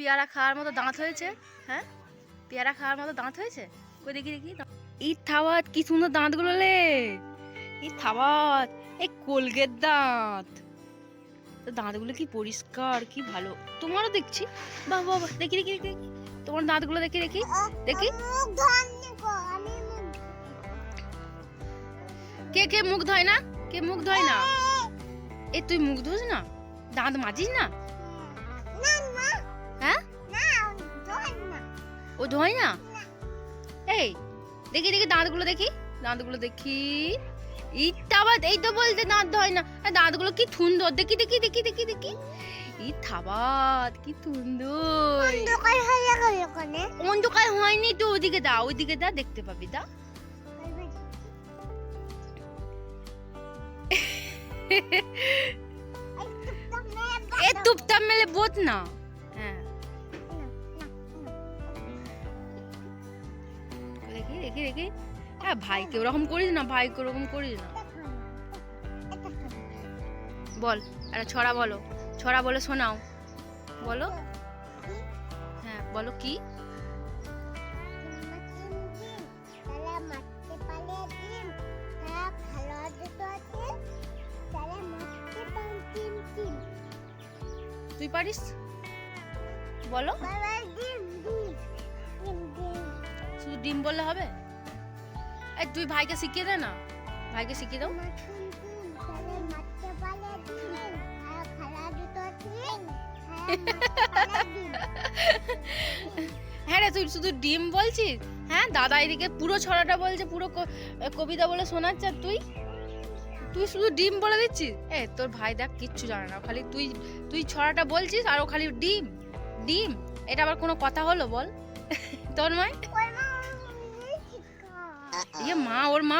পেয়ারা খাওয়ার মতো দাঁত হয়েছে? হ্যাঁ? পেয়ারা খাওয়ার মতো দাঁত হয়েছে? কই দেখি দেখি। ই থাওয়াত, কি সুন্দর দাঁতগুলো লে। ই থাওয়াত এই কোলগেট দাঁত। তো দাঁতগুলো কি পরিষ্কার, কি ভালো। তোমারও দেখছি। বাহ বাহ দেখি দেখি দেখি। তোমার দাঁতগুলো দেখি দেখি দেখি। কে কে মুখ ধয় না? কে মুখ ধয় না? এ, তুই মুখ ধোস না? দাঁত মাজিস না? ও ধোয় না? এই দেখি দেখি দাঁতগুলো দেখি। দাঁতগুলো দেখি। ইটা আবার এই তো বলতে দাঁত ধয় না। দাঁতগুলো কি সুন্দর। দেখি দেখি দেখি দেখি দেখি। ই থাবাত কি সুন্দর। অন্ধকার হয়নি তো ওদিকে দা ওইদিকে দা দেখতে পাবি দা। এ টুপটাপ মেলে বোত না। দেখি দেখি দেখি হ্যাঁ ভাইকে ওরকম করিস না ভাইকে ওরকম করিস না। বল একটা ছড়া বলো। ছড়া বলে শোনাও। বলো। হ্যাঁ বলো কি? তুই পারিস? বলো। ডিম বললে হবে? এই, তুই ভাইকে শিখিয়ে দে না। ভাইকে শিখিয়ে দাও। হ্যাঁ রে, তুই শুধু ডিম বলছিস? হ্যাঁ দাদা এদিকে পুরো ছড়াটা বলছে, পুরো কবিতা বলে শোনাচ্ছে তুই? তুই শুধু ডিম বলে দিচ্ছিস? এ, তোর ভাই দেখ, কিচ্ছু জানে না। খালি তুই তুই ছড়াটা বলছিস, আর ও খালি ডিম ডিম। এটা আবার কোনো কথা হলো বল? তোর মায় ইয়ে মা, ওর মা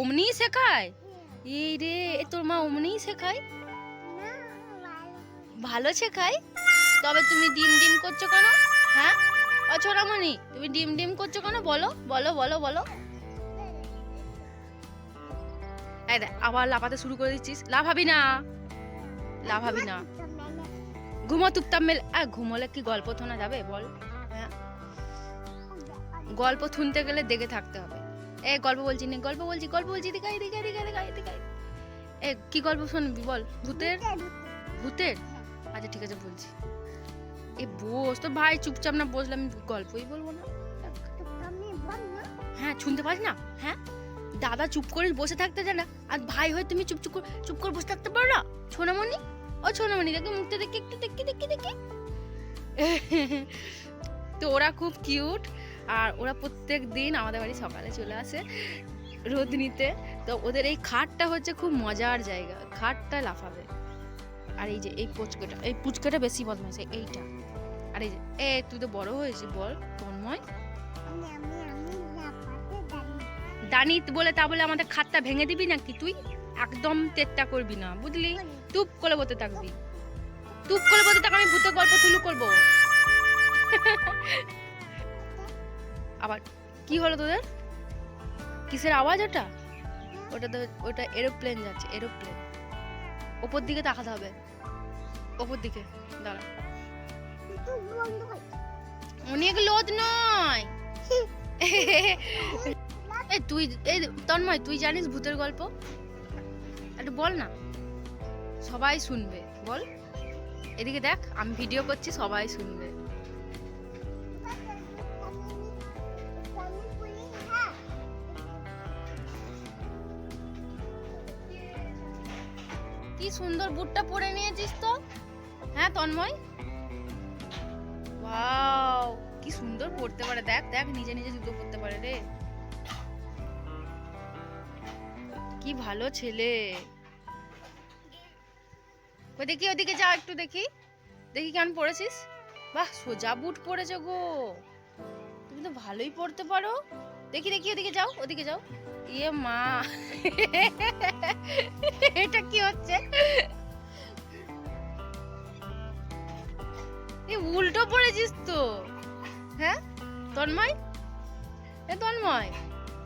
অমনিই শেখায়? এই রে তোর মা অমনিই শেখায়? ভালো শেখায়? তবে তুমি ডিম ডিম করছ কেন? হ্যাঁ? ও ছোড়ামণি, তুমি ডিম ডিম করছ কেন? বলো বলো বলো বলো। এই দেখ, আবার লাফাতে শুরু করে দিচ্ছিস। লাফাবি না। লাফাবি না। ঘুমো টুপটাপ মেল। আ ঘুমোলে কি গল্প শোনা যাবে? বল। হ্যাঁ। গল্প শুনতে গেলে দেখে থাকতে হবে। এ গল্প বলছি না গল্প বলছি গল্প বলছি দেখাই দেখাই দেখাই দেখাই দেখাই এ কি গল্প শুনবি বল? ভূতের? ভূতের আচ্ছা ঠিক আছে বলছি। এ বস তো ভাই চুপচাপ না বসলে আমি গল্পই বলব না। হ্যাঁ শুনতে পাস না? হ্যাঁ? দাদা চুপ করে বসে থাকতে জানা আর ভাই হয়ে তুমি চুপ চুপ করে চুপ করে বসে থাকতে পারো না? সোনামণি? ও সোনামণি দেখি মুখটা দেখি একটু দেখি দেখি দেখি। তো ওরা খুব কিউট আর ওরা প্রত্যেক দিন আমাদের বাড়ি সকালে চলে আসে রোদ নিতে। তো ওদের এই খাটটা হচ্ছে খুব মজার জায়গা। খাটটা লাফাবে। আর এই যে এই পুচকাটা এই পুচকাটা বেশি বদমাইশ এইটা। আর এই যে, এ, তুই তো বড় হয়েছিস, বল, তন্ময়। দানি বলে তা বলে আমাদের খাটটা ভেঙে দিবি নাকি তুই? একদম তেট্টা করবি না, বুঝলি? তুপ করে বসে থাকবি। তুপ করে বসে থাক, আমি ভূতের গল্প তুলু করব। আবার কি হলো তোদের? কিসের আওয়াজ ওটা? ওটা তো ওটা এরোপ্লেন যাচ্ছে এরোপ্লেন ওপর দিকে তাকাতে হবে। ওপর দিকে দাঁড়া। অনেক লোদ নয়। এই তুই এই তন্ময় তুই জানিস ভূতের গল্প? একটু বল না। সবাই শুনবে বল। এদিকে দেখ আমি ভিডিও করছি সবাই শুনবে। কি সুন্দর বুটটা পরে নিয়েছিস তো? হ্যাঁ তন্ময়? ওয়াও, কি সুন্দর পড়তে পারে। দেখ দেখ, নিজে নিজে জুতো পরতে পারে রে। কি ভালো ছেলে। ওই দেখি, ওদিকে যা একটু দেখি। দেখি কেমন পড়েছিস বাহ, সোজা বুট পরেছো গো। তুমি তো ভালোই পড়তে পারো। দেখি দেখি, ওদিকে যাও ওদিকে যাও। ইয়ে মা। এটা কি হচ্ছে? উল্টো পড়েছিস তো। হ্যাঁ? তন্ময়? এ, তন্ময়,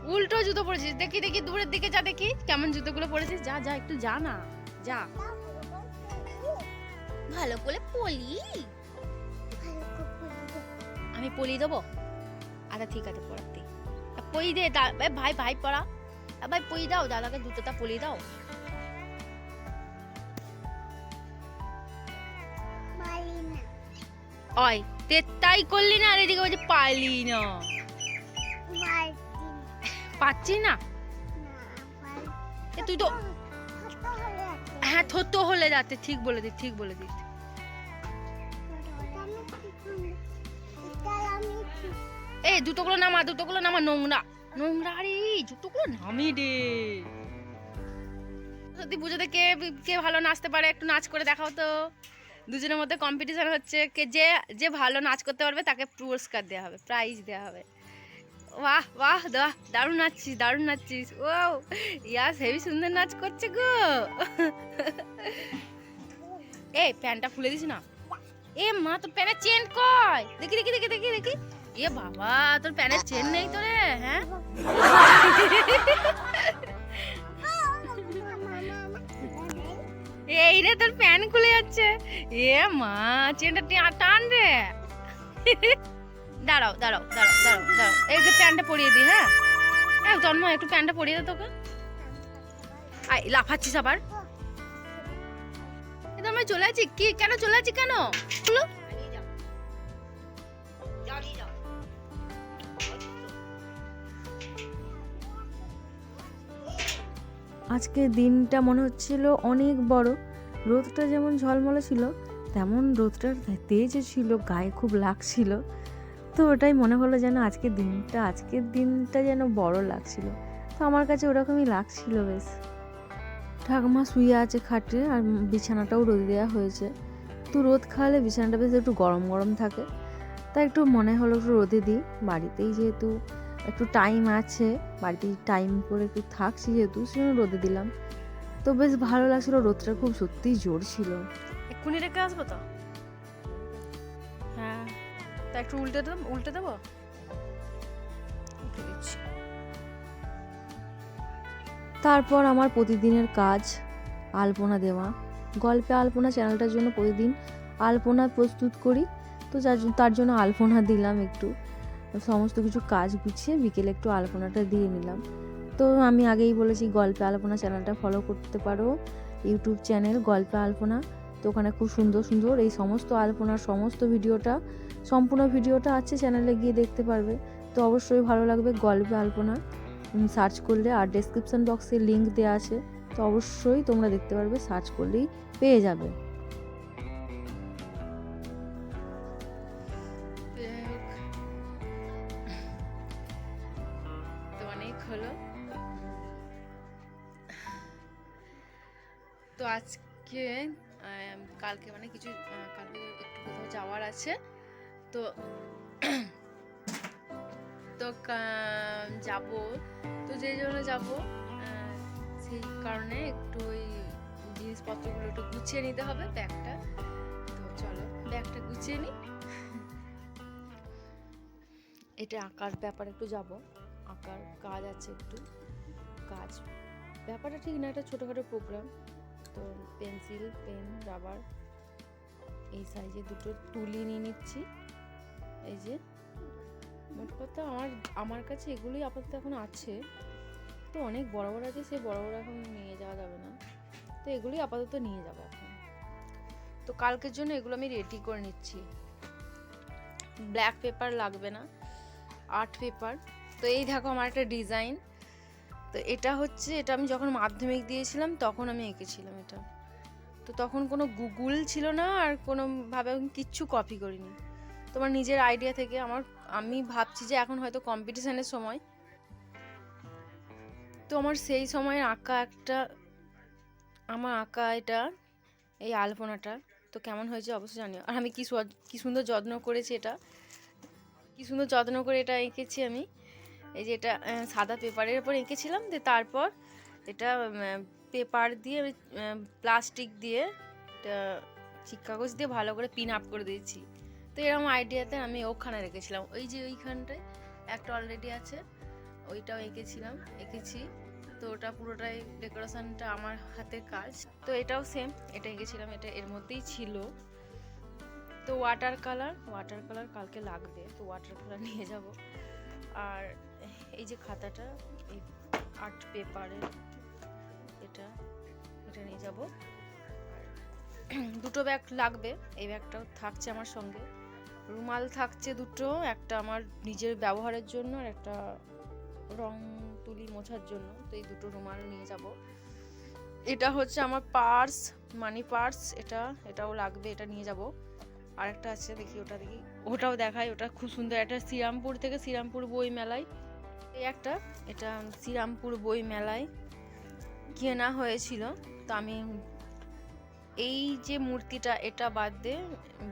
উল্টো জুতো পরেছিস দেখি দেখি, দূরের দিকে যা দেখি। কেমন জুতোগুলো পরেছিস যা যা, একটু যা না। যা। ভালো করে পলি। আমি পলি দেবো? আচ্ছা ঠিক আছে পড়াতে পই দা- ভাই ভাই পড়া ভাই পই দাও দাদাকে জুতোটা পলিয়ে দাও। অয় তে তাই করলি না আর এদিকে বলছে পারলি না। পাচ্ছি না। তুই তো হ্যাঁ থতো হলে যাচ্ছে ঠিক বলে দিস ঠিক বলে দিস। এই দুটোগুলো নামা দুটোগুলো নামা নোংরা। নোংরা রে জুতোগুলো নামি রে সত্যি পুজোতে কে কে ভালো নাচতে পারে একটু নাচ করে দেখাও তো। দুজনের মধ্যে কম্পিটিশন হচ্ছে কে যে যে ভালো নাচ করতে পারবে তাকে পুরস্কার দেওয়া হবে প্রাইজ দেওয়া হবে। বাহ বাহ বাহ দারুণ নাচছিস দারুণ নাচছিস ও ইয়াস হেভি সুন্দর নাচ করছে গো। এই, প্যান্টটা খুলে দিস না। এ মা, তোর প্যানের চেন কয় দেখি দেখি দেখি দেখি দেখি। এ বাবা, তোর প্যানের চেন নেই তো রে হ্যাঁ? এই রে তোর প্যান খুলে যাচ্ছে। এ মা, চেনটা টান রে। দাঁড়াও দাঁড়াও দাঁড়াও দাঁড়াও দাঁড়াও। এই যে প্যান্টটা পরিয়ে দিই হ্যাঁ? এই জন্ম, একটু প্যান্টটা পরিয়ে দে তোকে। আই লাফাচ্ছিস আবার। এটা আমি চলে আছি। কি, কেন চলে আছি কেন? আজকে দিনটা মনে হচ্ছিল অনেক বড়। রোদটা যেমন ঝলমলে ছিল, তেমন রোদটার তেজও ছিল, গায়ে খুব লাগছিল। তো ওটাই মনে হলো যেন আজকের দিনটা আজকের দিনটা যেন বড় লাগছিল। তো আমার কাছে ওরকমই লাগছিল বেশ। ঠাকুমা শুয়ে আছে খাটে আর বিছানাটাও রোদে দেওয়া হয়েছে। তো রোদ খাওয়ালে বিছানাটা বেশ একটু গরম গরম থাকে। তাই একটু মনে হলো একটু রোদে দিই। বাড়িতেই যেহেতু একটু টাইম আছে বাড়িতে টাইম করে একটু থাকছি যেহেতু সেজন্য রোদে দিলাম। তো বেশ ভালো লাগছিল রোদটা খুব সত্যিই জোর ছিল। এক্ষুনি রেখে আসব তো? হ্যাঁ তা একটু উল্টে দেব উল্টে দেবো? তারপর আমার প্রতিদিনের কাজ আলপনা দেওয়া। গল্পে আলপনা চ্যানেলটার জন্য প্রতিদিন আলপনা প্রস্তুত করি। তো যার জন্য- তার জন্য আলপনা দিলাম একটু। সমস্ত কিছু কাজ গুছিয়ে বিকেলে একটু আলপনাটা দিয়ে নিলাম। তো আমি আগেই বলেছি গল্পে আলপনা চ্যানেলটা ফলো করতে পারো ইউটিউব চ্যানেল গল্পে আলপনা। তো ওখানে খুব সুন্দর সুন্দর এই সমস্ত আলপনার সমস্ত ভিডিওটা, সম্পূর্ণ ভিডিওটা আছে চ্যানেলে গিয়ে দেখতে পারবে। তো অবশ্যই ভালো লাগবে গল্পে আলপনা। সার্চ করলে আর ডেসক্রিপশন বক্সে লিঙ্ক দেওয়া আছে। তো অবশ্যই তোমরা দেখতে পারবে সার্চ করলেই পেয়ে যাবে। তো আজকে কালকে মানে কিছু কালকে একটু কোথাও যাওয়ার আছে। তো তো যাব। তো যেই জন্য যাব সেই কারণে একটু ওই জিনিসপত্রগুলো একটু গুছিয়ে নিতে হবে ব্যাগটা। তো চলো, ব্যাগটা গুছিয়ে নিই এটা আঁকার ব্যাপার একটু যাব। আঁকার কাজ আছে একটু। কাজ, ব্যাপারটা ঠিক না, একটা ছোটোখাটো প্রোগ্রাম তো পেন্সিল, পেন, রাবার এই সাইজে দুটো তুলি নিয়ে নিচ্ছি। এই যে, মোট কথা আমার আমার কাছে এগুলোই আপাতত এখন আছে। তো অনেক বড় বড় আছে, সে বড় বড় এখন নিয়ে যাওয়া যাবে না। তো এগুলোই আপাতত নিয়ে যাব এখন। তো কালকের জন্য এগুলো আমি রেডি করে নিচ্ছি। ব্ল্যাক পেপার লাগবে না আর্ট পেপার তো এই দেখো আমার একটা ডিজাইন তো এটা হচ্ছে, এটা আমি যখন মাধ্যমিক দিয়েছিলাম, তখন আমি এঁকেছিলাম এটা। তো তখন কোনো গুগল ছিল না, আর কোনোভাবে কিচ্ছু কপি করিনি। তোমার নিজের আইডিয়া থেকে আমার, আমি ভাবছি যে এখন হয়তো কম্পিটিশানের সময়। তো আমার সেই সময় আঁকা একটা, আমার আঁকা এটা, এই আলপনাটা, তো কেমন হয়েছে অবশ্যই জানিও। আর আমি কি কি সুন্দর যত্ন করেছি এটা, কি সুন্দর যত্ন করে এটা এঁকেছি আমি। এই যে এটা সাদা পেপারের উপর এঁকেছিলাম, দিয়ে তারপর এটা পেপার দিয়ে প্লাস্টিক দিয়ে এটা চিক কাগজ দিয়ে ভালো করে পিন আপ করে দিয়েছি। তো এরকম আইডিয়াতে আমি ওখানে রেখেছিলাম। ওই যে ওইখানটায় একটা অলরেডি আছে, ওইটাও এঁকেছিলাম, এঁকেছি। তো ওটা পুরোটাই ডেকোরেশনটা আমার হাতের কাজ। তো এটাও সেম এটা এঁকেছিলাম, এটা এর মধ্যেই ছিল। তো ওয়াটার কালার ওয়াটার কালার কালকে লাগবে, তো ওয়াটার কালার নিয়ে যাব। আর এই যে খাতাটা, এই আর্ট পেপারের এটা এটা নিয়ে যাব। দুটো ব্যাগ লাগবে, এই ব্যাগটাও থাকছে আমার সঙ্গে। রুমাল থাকছে দুটো, একটা আমার নিজের ব্যবহারের জন্য আর একটা রং তুলি মোছার জন্য। তো এই দুটো রুমাল নিয়ে যাব। এটা হচ্ছে আমার পার্স, মানি পার্স, এটা, এটাও লাগবে, এটা নিয়ে যাব। আর একটা আছে, দেখি ওটা দেখি। ওটাও দেখায় ওটা খুব সুন্দর, একটা শ্রীরামপুর থেকে শ্রীরামপুর বই মেলায় এই একটা, এটা শ্রীরামপুর বই মেলায় কেনা হয়েছিল। তো আমি এই যে মূর্তিটা, এটা বাদ দিয়ে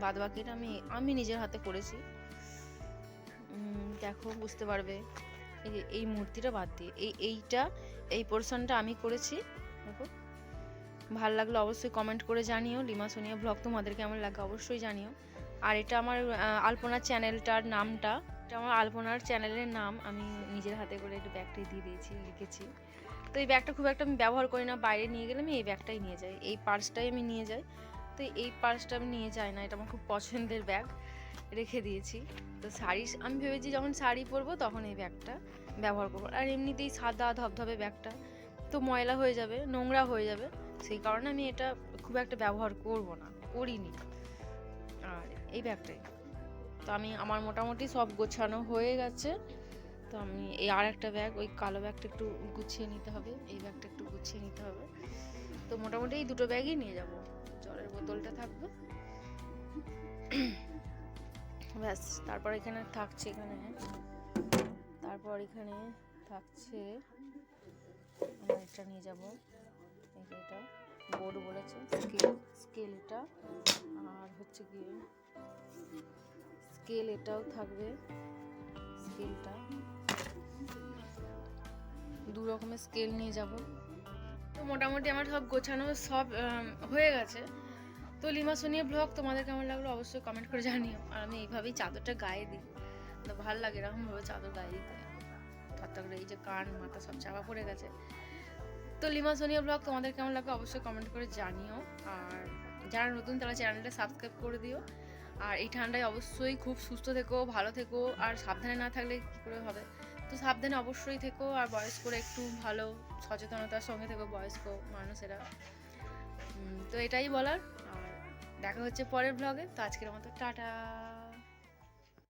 বাদ বাকিটা আমি আমি নিজের হাতে করেছি। দেখো, বুঝতে পারবে। এই যে, এই মূর্তিটা বাদ দিয়ে এই, এইটা, এই পোর্শনটা আমি করেছি। দেখো। ভালো লাগল অবশ্যই কমেন্ট করে জানিও। লিমা সোনিয়া ব্লগ তোমাদের কেমন লাগে অবশ্যই জানিও। আর এটা আমার আলপনা চ্যানেলটার নামটা। এটা আমার আলপনার চ্যানেলের নাম আমি নিজের হাতে করে একটু ব্যাগটি দিয়ে দিয়েছি, লিখেছি। তো এই ব্যাগটা খুব একটা আমি ব্যবহার করি না, বাইরে নিয়ে গেলে আমি এই ব্যাগটাই নিয়ে যাই। এই পার্সটাই আমি নিয়ে যাই। তো এই পার্সটা আমি নিয়ে যাই না, এটা আমার খুব পছন্দের ব্যাগ, রেখে দিয়েছি। তো শাড়ি, আমি ভেবেছি যখন শাড়ি পরবো তখন এই ব্যাগটা ব্যবহার করব। আর এমনিতেই সাদা ধবধবে ব্যাগটা, তো ময়লা হয়ে যাবে, নোংরা হয়ে যাবে। সেই কারণে আমি এটা খুব একটা ব্যবহার করব না, করিনি। আর এই ব্যাগটাই। তো আমি, আমার মোটামুটি সব গোছানো হয়ে গেছে। তো আমি, এই আর একটা ব্যাগ ওই কালো ব্যাগটা একটু গুছিয়ে নিতে হবে, এই ব্যাগটা একটু গুছিয়ে নিতে হবে। তো মোটামুটি এই দুটো ব্যাগই নিয়ে যাব, জলের বোতলটা থাকবে। ব্যাস, তারপর এখানে থাকছে এখানে, তারপর এখানে থাকছে এটা নিয়ে যাব এটা বোর্ড বলেছে স্কেল স্কেলটা আর হচ্ছে গিয়ে স্কেল এটাও থাকবে স্কেলটা দু রকমের স্কেল নিয়ে যাব। তো মোটামুটি আমার সব গোছানো সব হয়ে গেছে। তো লিমা সোনিয়া ব্লগ তোমাদের কেমন লাগল অবশ্যই কমেন্ট করে জানিও। আর আমি এইভাবেই চাদরটা গায়ে দিই। তো ভালো লাগে, এরকমভাবে চাদর গায়ে দিতে। করে এই যে কান, মাথা সব চাপা পড়ে গেছে। তো লিমা সোনিয়া ব্লগ তোমাদের কেমন লাগল অবশ্যই কমেন্ট করে জানিও। আর যারা নতুন, তারা চ্যানেলটা সাবস্ক্রাইব করে দিও। আর এই ঠান্ডায় অবশ্যই খুব সুস্থ থেকো, ভালো থেকো, আর সাবধানে না থাকলে কী করে হবে? তো সাবধানে অবশ্যই থেকো, আর বয়স্করা একটু ভালো সচেতনতার সঙ্গে থেকো, বয়স্ক মানুষেরা। তো এটাই বলার, আর দেখা হচ্ছে পরের ব্লগে তো আজকের মতো, টাটা!